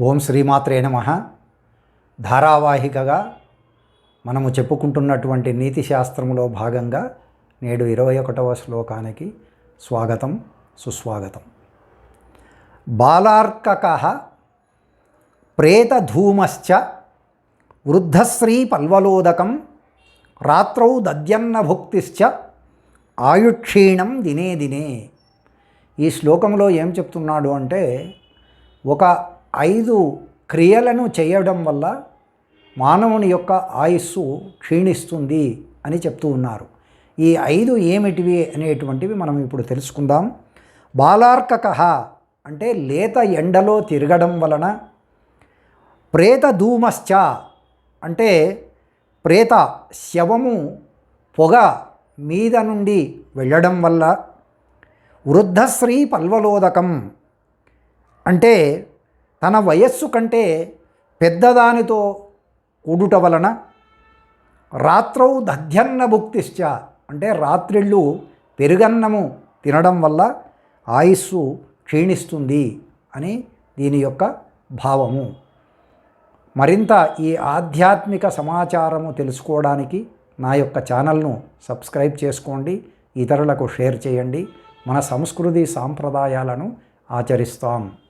ఓం శ్రీమాత్రే నమ. ధారావాహికగా మనము చెప్పుకుంటున్నటువంటి నీతి శాస్త్రములో భాగంగా నేడు ఇరవై ఒకటవ శ్లోకానికి స్వాగతం సుస్వాగతం. బాలార్కక ప్రేతధూమశ్చ వృద్ధశ్రీ పల్వలోదకం రాత్రౌ దద్యన్న భుక్తిశ్చ ఆయుక్షీణం దినే దినే. ఈ శ్లోకంలో ఏం చెప్తున్నాడు అంటే ఒక ఐదు క్రియలను చేయడం వల్ల మానవుని యొక్క ఆయుస్సు క్షీణిస్తుంది అని చెప్తూ ఉన్నారు. ఈ ఐదు ఏమిటివి అనేటువంటివి మనం ఇప్పుడు తెలుసుకుందాం. బాలార్కక అంటే లేత ఎండలో తిరగడం వలన ప్రేత ధూమశ్చ అంటే ప్రేత శవము పొగ మీద నుండి వెళ్ళడం వల్ల వృద్ధశ్రీ పల్వలోదకం అంటే తన వయస్సు కంటే పెద్దదానితో కూడుట వలన రాత్రౌ దధ్యన్న భుక్తిశ్చ. అంటే రాత్రిళ్ళు పెరుగన్నము తినడం వల్ల ఆయుస్సు క్షీణిస్తుంది అని దీని యొక్క భావము. మరింత ఈ ఆధ్యాత్మిక సమాచారము తెలుసుకోవడానికి నా యొక్క ఛానల్ను సబ్స్క్రైబ్ చేసుకోండి ఇతరులకు షేర్ చేయండి. మన సంస్కృతి సాంప్రదాయాలను ఆచరిస్తాం.